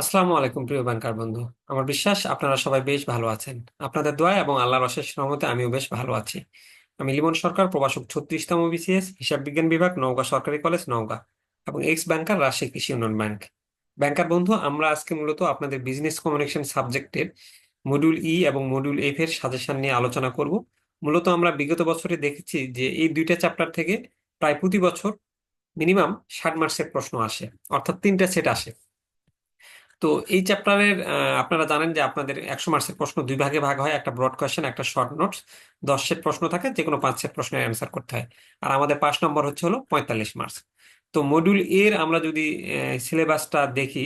আসসালামু আলাইকুম, প্রিয় ব্যাংকার বন্ধু। আমার বিশ্বাস, আপনারা সবাই বেশ ভালো আছেন। আপনাদের দোয়া এবং আল্লাহর অশেষ রহমতে আমিও বেশ ভালো আছি। আমি লিমন সরকার, প্রভাষক ছত্রিশতম বিসিএস, হিসাব বিজ্ঞান বিভাগ, নওগাঁ সরকারি কলেজ, নওগাঁ এবং এক্স ব্যাংকার, রাজশাহী কৃষি উন্নয়ন ব্যাংক। ব্যাংকার বন্ধু, আমরা আজকে মূলত আপনাদের বিজনেস কমিউনিকেশন সাবজেক্টের মডিউল ই এবং মডিউল এফ এর সাজেশন নিয়ে আলোচনা করব। মূলত আমরা বিগত বছরে দেখেছি যে এই দুইটা চ্যাপ্টার থেকে প্রায় প্রতি বছর মিনিমাম ষাট মার্কসের প্রশ্ন আসে, অর্থাৎ তিনটা সেট আসে। তো এই চ্যাপ্টারের আপনারা জানেন যে আপনাদের একশো মার্কসের প্রশ্ন দুই ভাগে ভাগ হয়, একটা ব্রড কোয়েশ্চেন একটা শর্ট নোটস দশ সেট প্রশ্ন থাকে যে কোনো পাঁচ সেট প্রশ্নের অ্যান্সার করতে হয়। আর আমাদের পাঁচ নম্বর হচ্ছে হলো পঁয়তাল্লিশ মার্কস তো মডিউল এর আমরা যদি সিলেবাসটা দেখি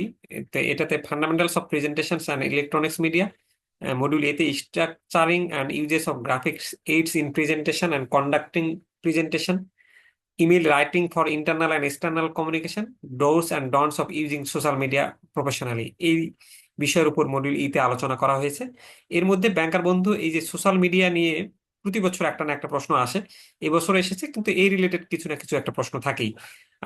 তো এটাতে fundamentals of presentations and electronics media module এতে structuring and uses of graphics aids in presentation and conducting presentation email writing for internal and external communication do's and don'ts of using social media professionally. এই বিষয়ের উপর module ইতে আলোচনা করা হয়েছে। এর মধ্যে ব্যাংকার বন্ধু, এই যে সোশ্যাল মিডিয়া নিয়ে প্রতি বছর একটা না একটা প্রশ্ন আসে। এবছর এসেছে, কিন্তু এই রিলেটেড কিছু না কিছু একটা প্রশ্ন থাকেই।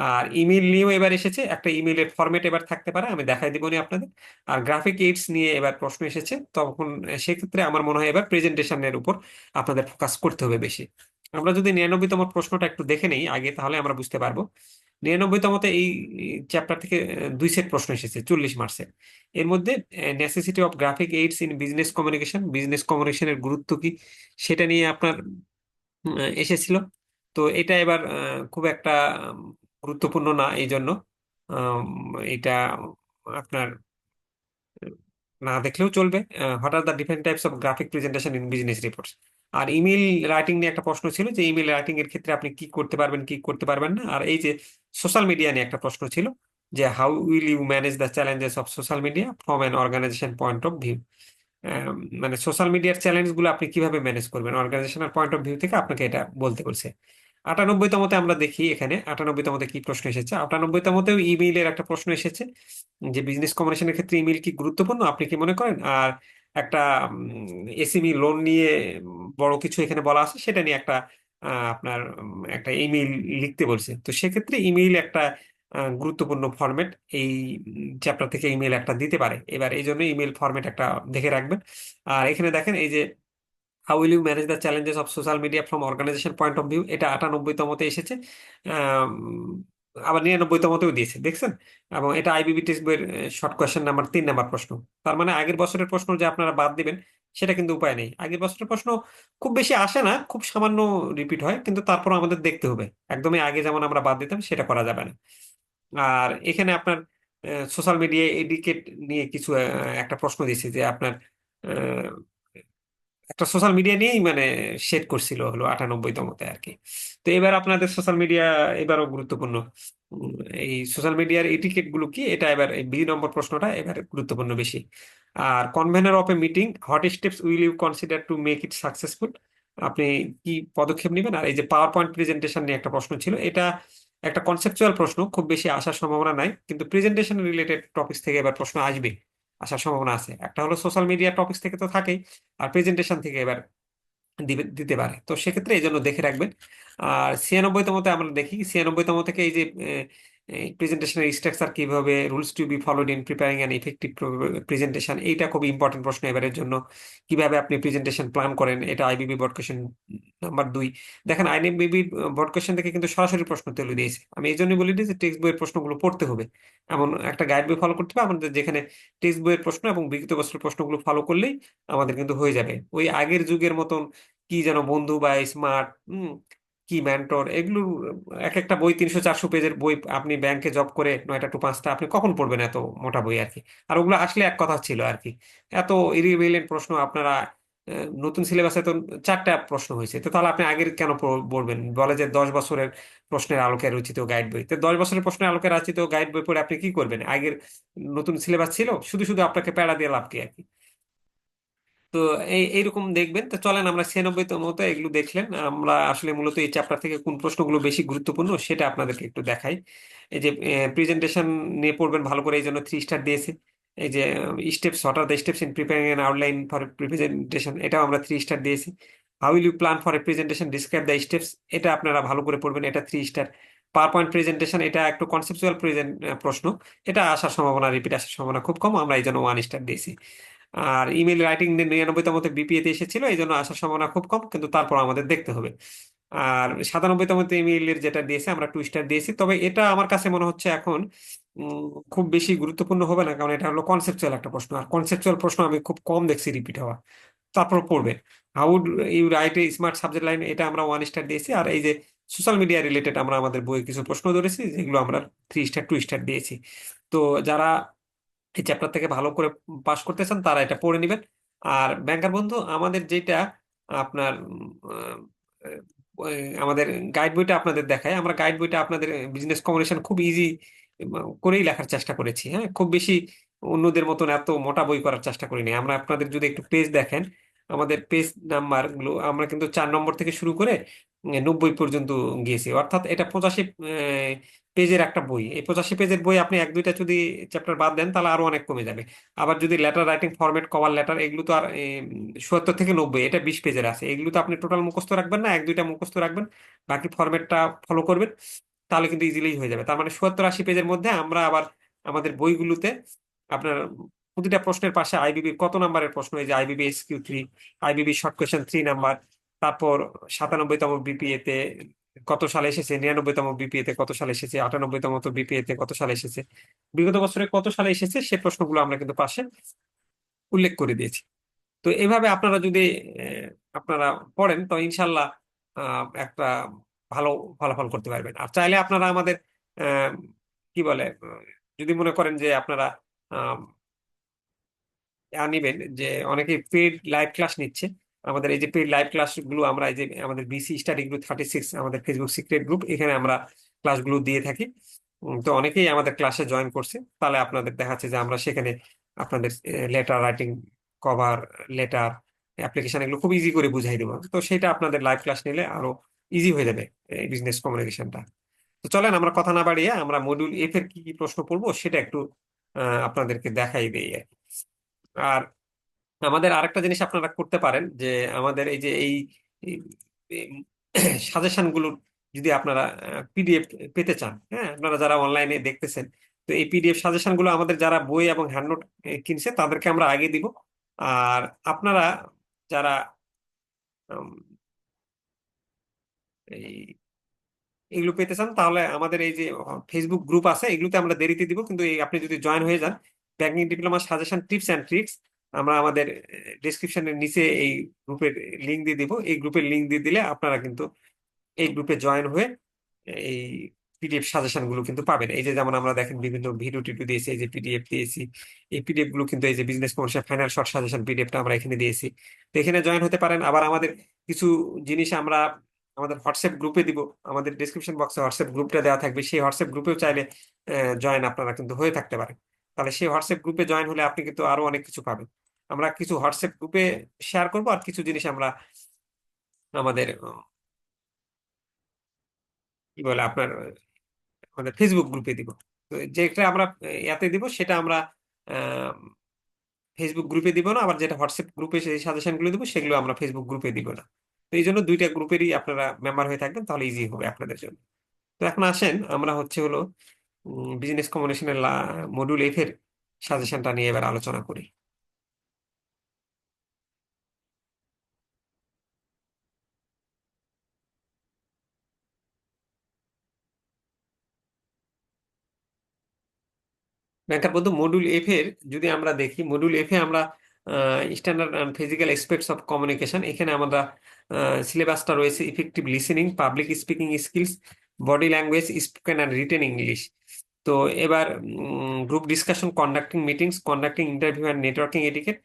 আর ইমেল নিয়েও এবার এসেছে, একটা ইমেলের ফরম্যাট এবার থাকতে পারে, আমি দেখাই দেবনি আপনাদের। আর গ্রাফিক এইডস নিয়ে এবার প্রশ্ন এসেছে, তখন সেক্ষেত্রে আমার মনে হয় এবার প্রেজেন্টেশনের উপর আপনাদের ফোকাস করতে হবে বেশি। আমরা যদি নিরানব্বইতম প্রশ্নটা একটু দেখে নেই আগে, তাহলে আমরা বুঝতে পারব। নিরানব্বইতমতে এই চ্যাপ্টার থেকে দুই সেট প্রশ্ন এসেছে, চল্লিশ মার্কসের এর। মধ্যে necessity of graphic aids in business communication business কমিউনিকেশনের গুরুত্ব কি? সেটা নিয়ে আপনার এসেছিল। তো এটা এবার খুব একটা গুরুত্বপূর্ণ না এই জন্য এটা আপনার, না দেখলেও চলবে। What are the different types of graphic presentation in business reports R email writing নিয়ে একটা প্রশ্ন ছিল যে ইমেল রাইটিং এর ক্ষেত্রে আপনি কি করতে পারবেন, কি করতে পারবেন না? আর এই যে সোশ্যাল মিডিয়া নিয়ে একটা প্রশ্ন ছিল যে how will you manage the challenges of social media from an organisation point of view মানে সোশ্যাল মিডিয়ার চ্যালেঞ্জগুলো আপনি কীভাবে ম্যানেজ করবেন? অর্গানাইজেশনাল পয়েন্ট অফ ভিউ থেকে আপনাকে এটা বলতে বলছে। আটানব্বইতমতে আমরা দেখি এখানে আটানব্বইতমতে কি প্রশ্ন এসেছে? আটানব্বইতমতেও ইমেইলের একটা প্রশ্ন এসেছে যে বিজনেস কমিউনিকেশনের ক্ষেত্রে ইমেল কি গুরুত্বপূর্ণ? আপনি কি মনে করেন? আর একটা এসএমই লোন নিয়ে বড় কিছু এখানে বলা আছে, সেটা নিয়ে একটা আপনার একটা ইমেইল লিখতে বলছে। তো সেক্ষেত্রে ইমেইল একটা গুরুত্বপূর্ণ ফরম্যাট এই চ্যাপ্টার থেকে ইমেল একটা দিতে পারে। এবার এই জন্য ইমেল ফরম্যাট একটা দেখে রাখবেন। আর এখানে দেখেন এই যে how will you manage the challenges of social media from organisation point of view এটা আটানব্বইতমতে এসেছে। আবার নিরানব্বইতমতেও দিয়েছে, দেখছেন? এবং এটা আইবিবি টেক্সট বইয়ের শর্ট কোয়েশ্চেন নাম্বার তিন নাম্বার প্রশ্ন। তার মানে আগের বছরের প্রশ্ন যে আপনারা বাদ দিবেন, সেটা কিন্তু উপায় নেই। আগের বছরের প্রশ্ন খুব বেশি আসে না, খুব সামান্য রিপিট হয়, কিন্তু তারপর আমাদের দেখতে হবে। একদমই আগে যেমন আমরা বাদ দিতাম, সেটা করা যাবে না। আর এখানে আপনার সোশ্যাল মিডিয়া এডিকেট নিয়ে কিছু একটা প্রশ্ন দিয়েছে যে আপনার একটা সোশ্যাল মিডিয়া নিয়েই মানে সেট করছিল হলো আটানব্বইতমতে আর কি তো এবার আপনাদের সোশ্যাল মিডিয়া এবারও গুরুত্বপূর্ণ। এই সোশ্যাল মিডিয়ার এটিকেটগুলো কি? এটা এবার এই বি নম্বর প্রশ্নটা এবার গুরুত্বপূর্ণ বেশি। আর convener of a meeting what steps will you consider to make it successful আপনি কি পদক্ষেপ নেবেন? আর এই যে পাওয়ার পয়েন্ট প্রেজেন্টেশন নিয়ে একটা প্রশ্ন ছিল, এটা একটা কনসেপচুয়াল প্রশ্ন, খুব বেশি আসার সম্ভাবনা নাই। কিন্তু প্রেজেন্টেশন রিলেটেড টপিক থেকে এবার প্রশ্ন আসবে আসার সম্ভাবনা আছে। একটা হলো সোশ্যাল মিডিয়া টপিক থেকে তো থাকেই, আর প্রেজেন্টেশন থেকে এবার দিতে পারে। তো সেক্ষেত্রে এই জন্য দেখে রাখবেন। আর ছিয়ানব্বইতমতে আমরা দেখি, ছিয়ানব্বইতম থেকে এই যে প্রেজেন্টেশনের স্ট্রাকচার কীভাবে rules to be followed in preparing an effective presentation এইটা খুব ইম্পর্টেন্ট প্রশ্ন এবারের জন্য। কীভাবে আপনি প্রেজেন্টেশন প্ল্যান করেন, এটা আইবিবি বোর্ড কোয়েশন নাম্বার দুই। দেখেন আইবিবি বোর্ড কোয়েশন থেকে কিন্তু সরাসরি প্রশ্ন তুলে দিয়েছে। আমি এই জন্যই বলি যে টেক্সট বইয়ের প্রশ্নগুলো পড়তে হবে। এমন একটা গাইড বই ফলো করতে হবে, আমাদের যেখানে টেক্সট বইয়ের প্রশ্ন এবং বিগত বছরের প্রশ্নগুলো ফলো করলেই আমাদের কিন্তু হয়ে যাবে। ওই আগের যুগের মতন কি যেন বন্ধু বা স্মার্ট কি ম্যান্টর এগুলো এক একটা বই তিনশো চারশো পেজের বই আপনি ব্যাংকে জব করে নয়টা টু পাঁচটা আপনি কখন পড়বেন এত মোটা বই আর কি? আর ওগুলো আসলে এক কথা ছিল আর কি। এত ইরিভেলেন্ট প্রশ্ন আপনারা নতুন সিলেবাসে তো চারটা প্রশ্ন হয়েছে। তো তাহলে আপনি আগের কেন পড়বেন? বলে যে দশ বছরের প্রশ্নের আলোকে রচিত গাইড বই। তো দশ বছরের প্রশ্নের আলোকে রচিত গাইড বই পড়ে আপনি কি করবেন? আগের নতুন সিলেবাস ছিল, শুধু শুধু আপনাকে প্যারা দিয়ে লাভ কি আর কি? তো এই, এইরকম দেখবেন। তো চলেন আমরা ছিয়ানব্বই মতো এগুলো দেখলেন। আমরা আসলে মূলত এই চ্যাপ্টার থেকে কোন প্রশ্নগুলো বেশি গুরুত্বপূর্ণ সেটা আপনাদেরকে একটু দেখাই। এই যে প্রেজেন্টেশন নিয়ে পড়বেন, ভালো করে এই জন্য থ্রি স্টার দিয়েছে। এই যে steps what are the steps in preparing an outline for presentation এটাও আমরা থ্রি স্টার দিয়েছি। How will you plan for a presentation describe the steps এটা আপনারা ভালো করে পড়বেন, এটা three star power point presentation এটা একটু কনসেপচুয়াল প্রেজেন্ট প্রশ্ন। এটা আসার সম্ভাবনা রিপিট আসার সম্ভাবনা খুব কম। আমরা এই জন্য ওয়ান স্টার দিয়েছি। আর ইমেল রাইটিং নিরানব্বইতম বিপিএতে এসেছিল, এই জন্য আসার সম্ভাবনা খুব কম, কিন্তু তারপর আমাদের দেখতে হবে। আর সাতানব্বইতম ইমেইলের যেটা দিয়েছে, আমরা টু স্টার দিয়েছি। তবে এটা আমার কাছে মনে হচ্ছে এখন খুব বেশি গুরুত্বপূর্ণ হবে না, কারণ এটা হলো কনসেপচুয়াল একটা প্রশ্ন। আর কনসেপচুয়াল প্রশ্ন আমি খুব কম দেখছি রিপিট হওয়া। তারপর পড়বে how you write a smart subject line এটা আমরা ওয়ান স্টার দিয়েছি। আর এই যে সোশ্যাল মিডিয়া রিলেটেড আমরা আমাদের বইয়ে কিছু প্রশ্ন ধরেছি, যেগুলো আমরা থ্রি স্টার টু স্টার দিয়েছি। তো যারা এই চ্যাপ্টার থেকে ভালো করে পাস করতে চান তারা এটা পড়ে নেবেন। আর ব্যাংকার বন্ধু, আমাদের যেটা আপনার আমাদের গাইড বইটা আপনাদের দেখায় আমরা গাইড বইটা আপনাদের বিজনেস কমিউনিকেশন খুব ইজি করেই লেখার চেষ্টা করেছি হ্যাঁ? খুব বেশি অন্যদের মতন এত মোটা বই করার চেষ্টা করিনি। আমরা আপনাদের যদি একটু পেজ দেখেন, আমাদের পেজ নাম্বারগুলো আমরা কিন্তু চার নম্বর থেকে শুরু করে নব্বই পর্যন্ত গিয়েছি। অর্থাৎ এটা পঁচাশি পেজের একটা বই। এই পঁচাশি পেজের বই আপনি এক, দুইটা যদি চ্যাপ্টার বাদ দেন, তাহলে আরও অনেক কমে যাবে। আবার যদি letter writing format cover letter এগুলো তো আর সত্তর থেকে নব্বই, এটা বিশ পেজের আছে। এগুলো তো আপনি টোটাল মুখস্থ রাখবেন না, এক, দুইটা মুখস্থ রাখবেন, বাকি ফরম্যাটটা ফলো করবেন, তাহলে কিন্তু ইজিলি হয়ে যাবে। তার মানে সত্তর, আশি পেজের মধ্যে আমরা আবার আমাদের বইগুলোতে আপনার প্রতিটা প্রশ্নের পাশে আইবিবি কত নাম্বারের প্রশ্ন? এই যে IBB S Q three IBB short question three number তারপর সাতানব্বইতম বিপিএ তে কত সালে এসেছে? নিরানব্বইতম বিপিএ তে কত সালে এসেছে? আটানব্বইতম তে কত সালে এসেছে? বিগত বছরে কত সালে এসেছে? সে প্রশ্নগুলো আমরা কিন্তু পাশে উল্লেখ করে দিয়েছি। তো এভাবে আপনারা যদি আপনারা পড়েন তো ইনশাল্লাহ একটা ভালো ফলাফল করতে পারবেন। আর চাইলে আপনারা আমাদের কি বলে যদি মনে করেন যে আপনারা আহ, নিবেন যে অনেকে পেড লাইভ ক্লাস নিচ্ছে আমাদের এই যে পেড লাইভ ক্লাসগুলো আমরা এই যে আমাদের BC study group thirty six আমাদের ফেসবুক সিক্রেট গ্রুপ এখানে আমরা ক্লাসগুলো দিয়ে থাকি। তো অনেকেই আমাদের ক্লাসে জয়েন করছে। তাহলে আপনাদের দেখাচ্ছে যে আমরা সেখানে আপনাদের letter writing cover letter application এগুলো খুব ইজি করে বুঝাই দেবো। তো সেটা আপনাদের লাইভ ক্লাস নিলে আরও ইজি হয়ে যাবে এই বিজনেস কমিউনিকেশনটা তো চলেন আমরা কথা না বাড়িয়ে আমরা মডিউল এফ এর কি কি প্রশ্ন পড়ব সেটা একটু আপনাদেরকে দেখাই দেই আর আমাদের আরেকটা জিনিস আপনারা করতে পারেন যে আমাদের এই যে এই সাজেশনগুলো যদি আপনারা পিডিএফ পেতে চান হ্যাঁ? আপনারা যারা অনলাইনে দেখতেছেন, তো এই পিডিএফ সাজেশনগুলো আমাদের যারা বই এবং হ্যান্ডনোট কিনছে, তাদেরকে আমরা আগে দিব। আর আপনারা যারা এই, এগুলো পেতে চান, তাহলে আমাদের এই যে ফেসবুক গ্রুপ আছে, এগুলোতে আমরা দেরিতে দিব। কিন্তু আপনি যদি জয়েন হয়ে যান banking diploma suggestion tips and tricks আমরা আমাদের ডিসক্রিপশনের নিচে এই গ্রুপের লিঙ্ক দিয়ে দিব। এই গ্রুপের লিঙ্ক দিয়ে দিলে আপনারা কিন্তু এই গ্রুপে জয়েন হয়ে এই পিডিএফ সাজেশনগুলো কিন্তু পাবেন। এই যে যেমন আমরা দেখেন বিভিন্ন ভিডিও টিডিও দিয়েছি, এই যে পিডিএফ দিয়েছি, এই পিডিএফগুলো কিন্তু এই যে business commercial final short suggestion পিডিএফটা আমরা এখানে দিয়েছি। তো এখানে জয়েন হতে পারেন। আবার আমাদের কিছু জিনিস আমরা আমাদের হোয়াটসঅ্যাপ গ্রুপে দিব। আমাদের ডিসক্রিপশন বক্সে হোয়াটসঅ্যাপ গ্রুপটা দেওয়া থাকবে। সেই হোয়াটসঅ্যাপ গ্রুপেও চাইলে জয়েন আপনারা কিন্তু হয়ে থাকতে পারেন। তাহলে সেই হোয়াটসঅ্যাপ গ্রুপে জয়েন হলে আপনি কিন্তু আরও অনেক কিছু পাবেন। আমরা কিছু হোয়াটসঅ্যাপ গ্রুপে শেয়ার করব আর কিছু জিনিস আমরা আমাদের, কি বলে, আপনার আমাদের ফেসবুক গ্রুপে দিব। তো যেটা আমরা ইয়াতে দিব, সেটা আমরা ফেসবুক গ্রুপে দিব না, আবার যেটা হোয়াটসঅ্যাপ গ্রুপে সেই সাজেশনগুলো দিব, সেগুলো আমরা ফেসবুক গ্রুপে দিব না। তো এই জন্য দুইটা গ্রুপেরই আপনারা মেম্বার হয়ে থাকবেন, তাহলে ইজি হবে আপনাদের জন্য। তো এখন আসেন, আমরা হচ্ছে হলো বিজনেস কমিউনিকেশনের মডিউল এফ এর সাজেশনটা নিয়ে এবার আলোচনা করি। ব্যাংকার বন্ধু মডিউল এফ এর, যদি আমরা দেখি মডিউল এফ এ আমরা standard physical aspects of communication এখানে আমরা সিলেবাসটা রয়েছে effective listening public speaking skills body language spoken and written English তো এবার group discussion conducting meetings conducting interview and networking etiquette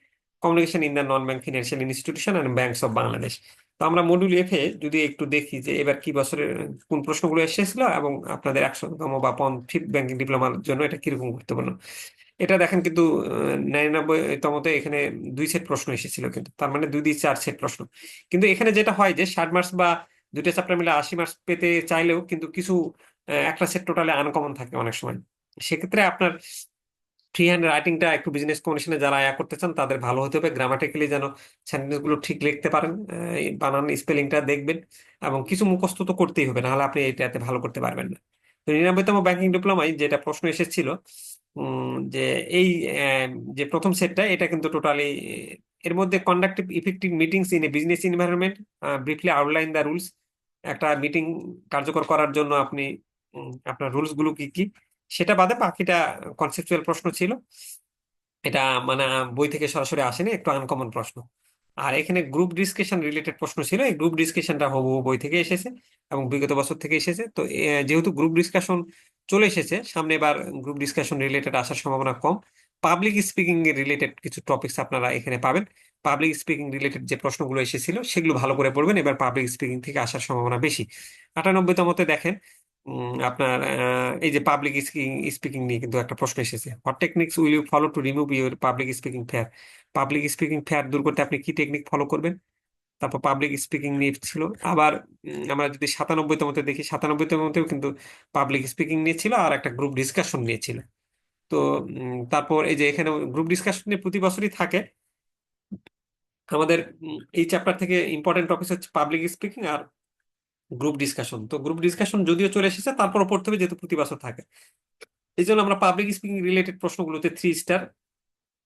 communication in the non bank financial institution and banks of Bangladesh তো আমরা module F এ যদি একটু দেখি যে এবার কি বছরের, কোন প্রশ্নগুলো এসেছিল এবং আপনাদের একশোতম বা ফিফথ ব্যাংকিং ডিপ্লোমার জন্য এটা কীরকম গুরুত্বপূর্ণ? এটা দেখেন কিন্তু নিরানব্বইতমতে এখানে দুই সেট প্রশ্ন এসেছিল কিন্তু, তার মানে দুই দুই চার সেট প্রশ্ন। কিন্তু এখানে যেটা হয় যে ষাট মার্কস বা দুইটা চ্যাপ্টার মিলে আশি মার্কস পেতে চাইলেও কিন্তু কিছু একটা সেট টোটালে আনকমন থাকে অনেক সময়। সেক্ষেত্রে আপনার ফ্রি হ্যান্ড রাইটিংটা একটু বিজনেস কমিশনে যারা আয়া করতে চান তাদের ভালো হতে হবে। গ্রামাটিক্যালি যেন সেন্টেন্সগুলো ঠিক লিখতে পারেন বানান স্পেলিংটা দেখবেন এবং কিছু মুখস্থ তো করতেই হবে, নাহলে আপনি এটাতে ভালো করতে পারবেন না। তো নিরানব্বইতম ব্যাংকিং ডিপ্লোমায় যেটা প্রশ্ন এসেছিল যে এই যে প্রথম সেটটা এটা কিন্তু টোটালি এর মধ্যে conductive effective meetings in a business environment briefly outline the rules একটা মিটিং কার্যকর করার জন্য আপনি আপনার রুলসগুলো কি কি? সেটা বাদে বাকিটা কনসেপচুয়াল প্রশ্ন ছিল। এটা মানে বই থেকে সরাসরি আসেনি, একটু আনকমন প্রশ্ন। আর এখানে গ্রুপ ডিসকাশন রিলেটেড প্রশ্ন ছিল, এই গ্রুপ ডিসকাশনটা হুবহু বই থেকে এসেছে এবং বিগত বছর থেকে এসেছে। তো যেহেতু গ্রুপ ডিসকাশন চলে এসেছে, সামনে এবার গ্রুপ ডিসকাশন রিলেটেড আসার সম্ভাবনা কম। পাবলিক স্পিকিং এর রিলেটেড কিছু টপিকস আপনারা এখানে পাবেন। পাবলিক স্পিকিং রিলেটেড যে প্রশ্নগুলো এসেছিল, সেগুলো ভালো করে পড়বেন। এবার পাবলিক স্পিকিং থেকে আসার সম্ভাবনা বেশি। আটানব্বইতমতে দেখেন আপনার এই যে পাবলিক স্পিকিং স্পিকিং নিয়ে কিন্তু একটা প্রশ্ন এসেছে। What techniques will you follow to remove your public speaking fear public speaking fear দূর করতে আপনি কি টেকনিক ফলো করবেন? তারপর পাবলিক স্পিকিং নিয়ে ছিল। আবার আমরা যদি সাতানব্বইতমতে দেখি সাতানব্বইতমতেও কিন্তু পাবলিক স্পিকিং নিয়ে ছিল আর একটা গ্রুপ ডিসকাশন নিয়ে ছিল। তো তারপর এই যে এখানে গ্রুপ ডিসকাশন নিয়ে প্রতি বছরই থাকে। আমাদের এই চ্যাপ্টার থেকে ইম্পর্টেন্ট টপিক হচ্ছে পাবলিক স্পিকিং আর গ্রুপ ডিসকাশন তো গ্রুপ ডিসকাশন যদিও চলে এসেছে, তারপর পড়তে হবে যেহেতু প্রতি বছর থাকে। এই জন্য আমরা পাবলিক স্পিকিং রিলেটেড প্রশ্নগুলোতে থ্রি স্টার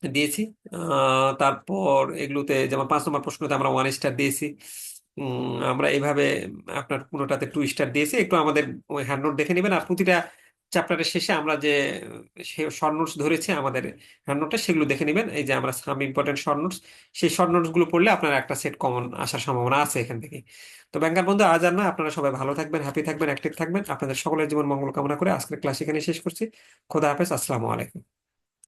দিয়েছি। তারপর এগুলোতে যেমন পাঁচ নম্বর প্রশ্নতে আমরা ওয়ান স্টার দিয়েছি। আমরা এইভাবে আপনার পুরোটাতে টু স্টার দিয়েছি। একটু আমাদের হ্যান্ড নোট দেখে নেবেন। আর প্রতিটা চ্যাপ্টারের শেষে আমরা যে শর্ট নোটস ধরেছি আমাদের নোটে সেগুলো দেখে নেবেন। এই যে আমরা সাম ইম্পর্টেন্ট শর্ট নোটস সেই শর্ট নোটসগুলো পড়লে আপনার একটা সেট কমন আসার সম্ভাবনা আছে এখান থেকে। তো ব্যাংকার বন্ধু, আজ আর না, আপনারা সবাই ভালো থাকবেন হ্যাপি থাকবেন অ্যাক্টিভ থাকবেন। আপনাদের সকলের জীবন মঙ্গল কামনা করে আজকের ক্লাস এখানে শেষ করছি। খোদা হাফেজ, আসসালামু আলাইকুম।